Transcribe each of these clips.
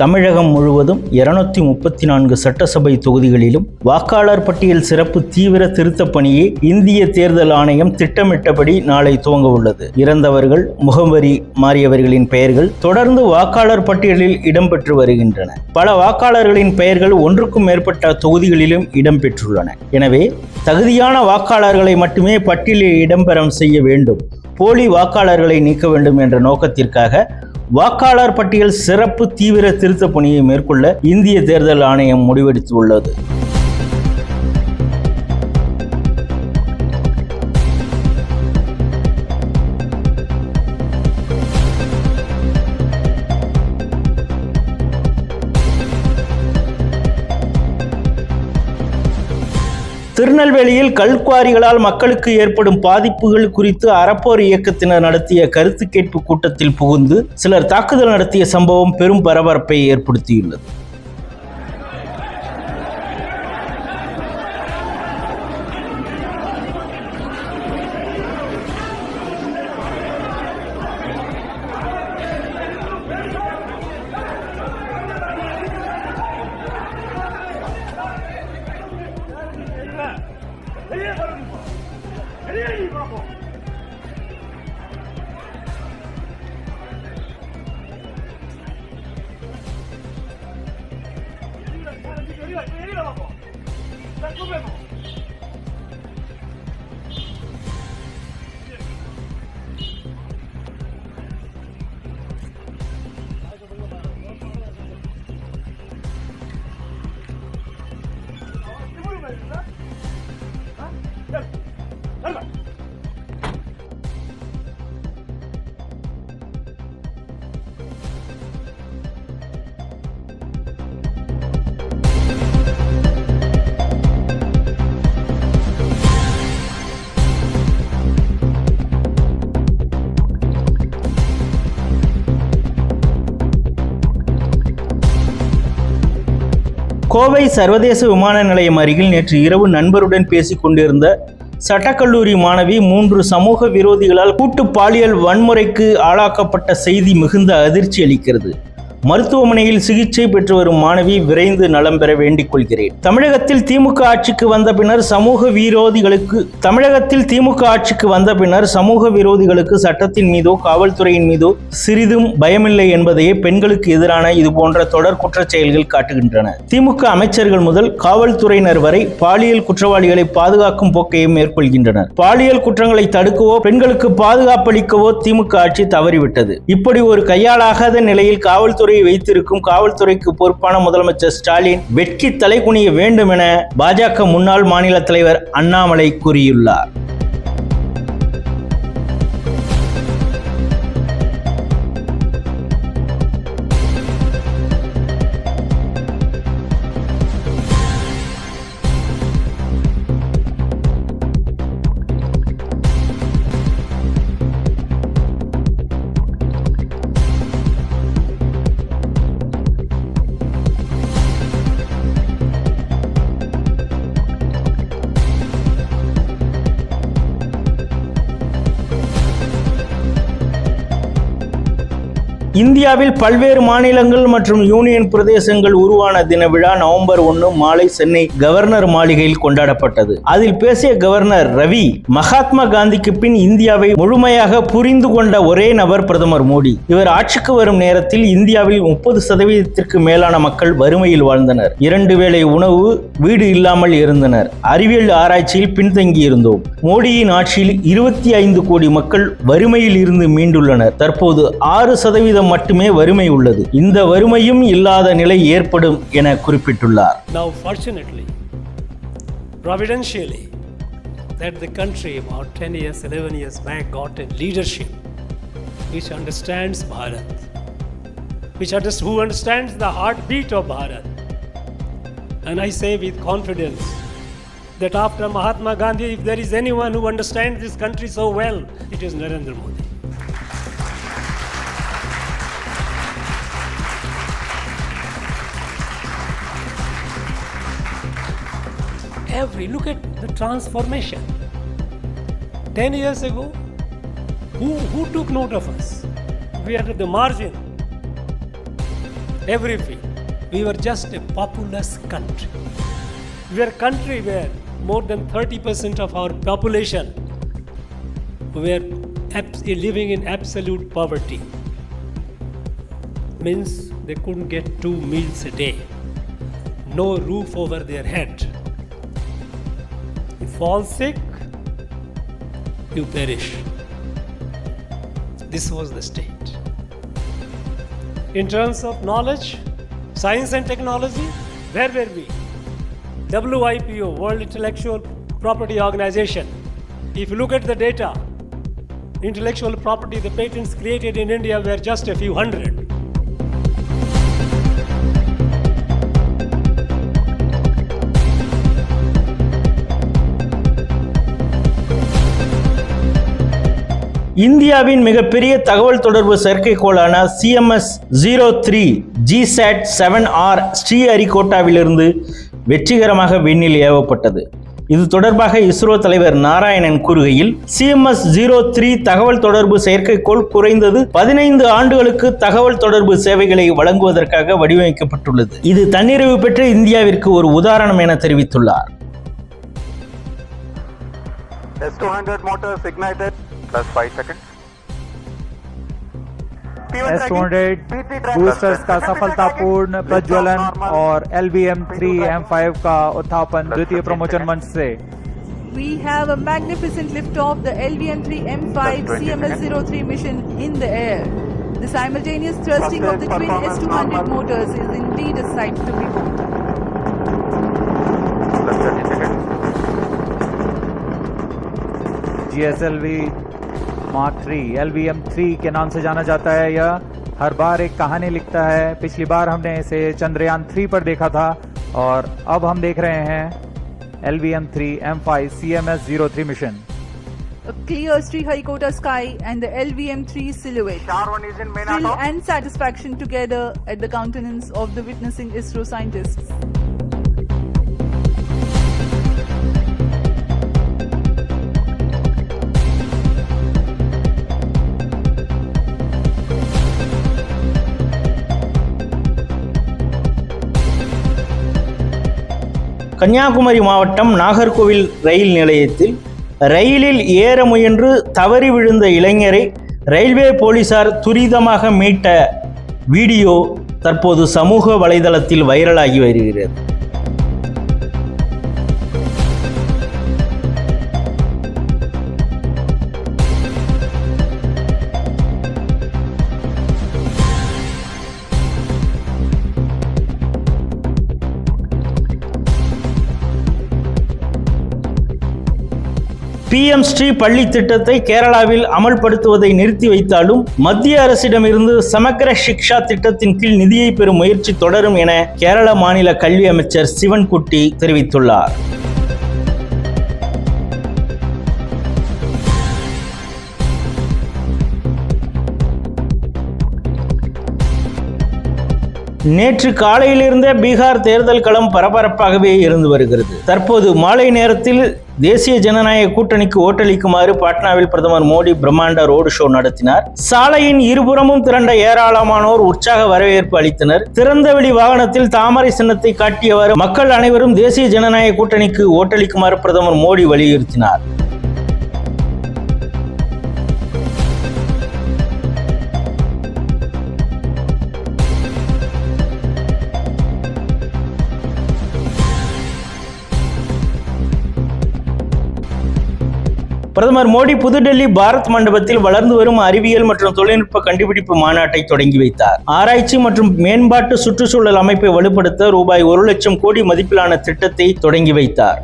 தமிழகம் முழுவதும் இருநூத்தி முப்பத்தி நான்கு சட்டசபை தொகுதிகளிலும் வாக்காளர் பட்டியல் சிறப்பு தீவிர திருத்தப் பணியை இந்திய தேர்தல் ஆணையம் திட்டமிட்டபடி நாளை துவங்க உள்ளது. இறந்தவர்கள் முகவரி மாறியவர்களின் பெயர்கள் தொடர்ந்து வாக்காளர் பட்டியலில் இடம்பெற்று வருகின்றன. பல வாக்காளர்களின் பெயர்கள் ஒன்றுக்கும் மேற்பட்ட தொகுதிகளிலும் இடம்பெற்றுள்ளன. எனவே தகுதியான வாக்காளர்களை மட்டுமே பட்டியலில் இடம்பெறம் செய்ய வேண்டும். போலி வாக்காளர்களை நீக்க வேண்டும் என்ற நோக்கத்திற்காக வாக்காளர் பட்டியல் சிறப்பு தீவிர திருத்தப் பணியை மேற்கொள்ள இந்திய தேர்தல் ஆணையம் முடிவெடுத்துள்ளது. திருநெல்வேலியில் கல்குவாரிகளால் மக்களுக்கு ஏற்படும் பாதிப்புகள் குறித்து அறப்போர் இயக்கத்தினர் நடத்திய கருத்து கேட்பு கூட்டத்தில் புகுந்து சிலர் தாக்குதல் நடத்திய சம்பவம் பெரும் பரபரப்பை ஏற்படுத்தியுள்ளது. கோவை சர்வதேச விமான நிலையம் அருகில் நேற்று இரவு நண்பருடன் பேசிக் கொண்டிருந்த சட்டக்கல்லூரி மாணவி மூன்று சமூக விரோதிகளால் கூட்டு பாலியல் வன்முறைக்கு ஆளாக்கப்பட்ட செய்தி மிகுந்த அதிர்ச்சி அளிக்கிறது. மருத்துவமனையில் சிகிச்சை பெற்று வரும் மாணவி விரைந்து நலம் பெற வேண்டிக் கொள்கிறேன். தமிழகத்தில் திமுக ஆட்சிக்கு வந்த பின்னர் சமூக விரோதிகளுக்கு தமிழகத்தில் திமுக ஆட்சிக்கு வந்த பின்னர் சமூக விரோதிகளுக்கு சட்டத்தின் மீதோ காவல்துறையின் மீதோ சிறிதும் பயமில்லை என்பதையே பெண்களுக்கு எதிரான இதுபோன்ற தொடர் குற்றச் செயல்கள் காட்டுகின்றன. திமுக அமைச்சர்கள் முதல் காவல்துறையினர் வரை பாலியல் குற்றவாளிகளை பாதுகாக்கும் போக்கையும் மேற்கொள்கின்றனர். பாலியல் குற்றங்களை தடுக்கவோ பெண்களுக்கு பாதுகாப்பளிக்கவோ திமுக ஆட்சி தவறிவிட்டது. இப்படி ஒரு கையாளாகாத நிலையில் காவல்துறை பதவி வைத்திருக்கும் காவல்துறைக்கு பொறுப்பான முதலமைச்சர் ஸ்டாலின் வெட்கி தலைகுனிய வேண்டும் என பாஜக முன்னாள் மாநில தலைவர் அண்ணாமலை கூறியுள்ளார். இந்தியாவில் பல்வேறு மாநிலங்கள் மற்றும் யூனியன் பிரதேசங்கள் உருவான தின விழா நவம்பர் ஒன்று மாலை சென்னை கவர்னர் மாளிகையில் கொண்டாடப்பட்டது. அதில் பேசிய கவர்னர் ரவி மகாத்மா காந்திக்கு பின் இந்தியாவை முழுமையாக புரிந்து கொண்ட ஒரே நபர் பிரதமர் மோடி. இவர் ஆட்சிக்கு வரும் நேரத்தில் இந்தியாவில் முப்பது சதவீதத்திற்கு மேலான மக்கள் வறுமையில் வாழ்ந்தனர். இரண்டு வேளை உணவு வீடு இல்லாமல் இருந்தனர். அறிவியல் ஆராய்ச்சியில் பின்தங்கி இருந்தோம். மோடியின் ஆட்சியில் இருபத்தி ஐந்து கோடி மக்கள் வறுமையில் இருந்து மீண்டுள்ளனர். தற்போது ஆறு சதவீதம் மட்டுமே வறுமை உள்ளது இந்த வறுமையும் இல்லாத நிலை ஏற்படும் என குறிப்பிட்டுள்ளார் Now, fortunately, providentially, that the country about 10 years, 11 years back got a leadership which understands Bharat, which understands, who understands the heartbeat of Bharat. And I say with confidence that after Mahatma Gandhi, if there is anyone who understands this country so well, it is Narendra Modi. Every look at the transformation. Ten years ago, who, who took note of us? We are at the margin. every field. We were just a populous country. We are a country where more than 30% of our population were abs- living in absolute poverty. Means they couldn't get two meals a day, no roof over their head. Fall sick, you perish. This was the state. In terms of knowledge, science and technology, where were we? WIPO, World Intellectual Property Organization. If you look at the data, intellectual property, the patents created in India were just a few hundred. இந்தியாவின் மிகப்பெரிய தகவல் தொடர்பு செயற்கைக்கோளான CMS zero three GSAT seven R ஸ்ரீஹரிகோட்டாவிலிருந்து வெற்றிகரமாக விண்ணில் ஏவப்பட்டது. இது தொடர்பாக இஸ்ரோ தலைவர் நாராயணன் கூறுகையில் சிஎம்எஸ் ஜீரோ த்ரீ தகவல் தொடர்பு செயற்கைக்கோள் குறைந்தது பதினைந்து ஆண்டுகளுக்கு தகவல் தொடர்பு சேவைகளை வழங்குவதற்காக வடிவமைக்கப்பட்டுள்ளது. இது தன்னிறைவு பெற்ற இந்தியாவிற்கு ஒரு உதாரணம் என தெரிவித்துள்ளார். S200 motors ignited. Plus 5 seconds. S200 boosters का सफलतापूर्ण प्रज्वलन और LVM 3 M5 का उत्थापन द्वितीय प्रमोचन मंच से We have a magnificent liftoff, the LVN-3 M5 CMS-03 mission in the air. The simultaneous thrusting of the twin S200 motors is indeed a sight to behold. Plus Mark three L three के नाम से जाना जाता है यह। हर बार एक कहानी लिखता है। पिछली बार हमने इसे चंद्रयान थ्री पर देखा था और अब हम देख रहे हैं L V M three M five C M S zero three mission clear Sriharikota sky and the L V M three silhouette and satisfaction together at the countenance of the witnessing ISRO scientists Kanniyakumari மாவட்டம் நாகர்கோவில் ரயில் நிலையத்தில் ரயிலில் ஏற முயன்று தவறி விழுந்த இளைஞரை railway போலீசார் துரிதமாக மீட்ட வீடியோ தற்போது சமூக வலைதளத்தில் வைரலாகி வருகிறது. பிஎம் ஸ்ரீ பள்ளி திட்டத்தை கேரளாவில் அமல்படுத்துவதை நிறுத்தி வைத்தாலும் மத்திய அரசிடமிருந்து சமக்கர சிக்ஷா திட்டத்தின் கீழ் நிதியை பெறும் முயற்சி தொடரும் என கேரள மாநில கல்வி அமைச்சர் சிவன்குட்டி தெரிவித்துள்ளார். நேற்று காலையிலிருந்தே பீகார் தேர்தல் களம் பரபரப்பாகவே இருந்து வருகிறது. தற்போது மாலை நேரத்தில் தேசிய ஜனநாயக கூட்டணிக்கு ஓட்டளிக்குமாறு பாட்னாவில் பிரதமர் மோடி பிரம்மாண்ட ரோடு ஷோ நடத்தினார். சாலையின் இருபுறமும் திரண்ட ஏராளமானோர் உற்சாக வரவேற்பு அளித்தனர். திறந்தவெளி வாகனத்தில் தாமரை சின்னத்தை காட்டியவாறு மக்கள் அனைவரும் தேசிய ஜனநாயக கூட்டணிக்கு ஓட்டளிக்குமாறு பிரதமர் மோடி வலியுறுத்தினார். பிரதமர் மோடி புதுடெல்லி பாரத் மண்டபத்தில் வளர்ந்து வரும் அறிவியல் மற்றும் தொழில்நுட்ப கண்டுபிடிப்பு மாநாட்டை தொடங்கி வைத்தார். ஆராய்ச்சி மற்றும் மேம்பாட்டு சுற்றுச்சூழல் அமைப்பை வலுப்படுத்த ரூபாய் ஒரு லட்சம் கோடி மதிப்பிலான திட்டத்தை தொடங்கி வைத்தார்.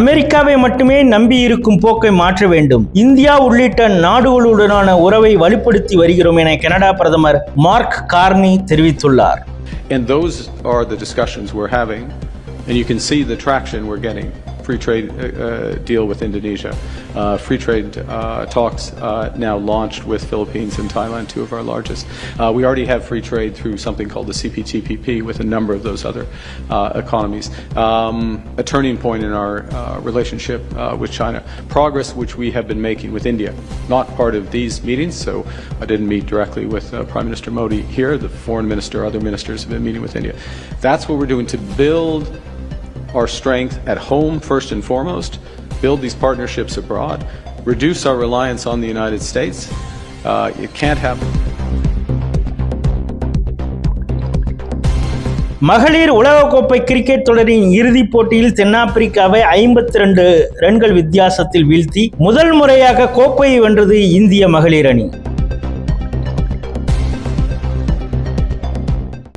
அமெரிக்காவை மட்டுமே நம்பி இருக்கும் போக்கை மாற்ற வேண்டும் இந்தியா உள்ளிட்ட நாடுகளுடனான உறவை வலுப்படுத்தி வருகிறோம் என கனடா பிரதமர் மார்க் கார்னி தெரிவித்துள்ளார் And those are the discussions we're having, and you can see the traction we're getting. Free trade uh, uh, deal with Indonesia. Uh, free trade uh, talks uh, now launched with Philippines and Thailand, two of our largest. Uh, we already have free trade through something called the CPTPP with a number of those other economies. Um, a turning point in our relationship with China. Progress which we have been making with India, not part of these meetings, so I didn't meet directly with Prime Minister Modi here. The foreign minister, other ministers have been meeting with India. That's what we're doing to build our strength at home first and foremost, build these partnerships abroad, reduce our reliance on the United States. Uh, it can't happen. மகளிர் உலகக்கோப்பை cricket தொடரின் இறுதிப் போட்டியில் தென்னாப்பிரிக்காவை ஐம்பத்தி ரெண்டு ரன்கள் வித்தியாசத்தில் வீழ்த்தி முதல் முறையாக கோப்பையை வென்றது இந்திய மகளிர் அணி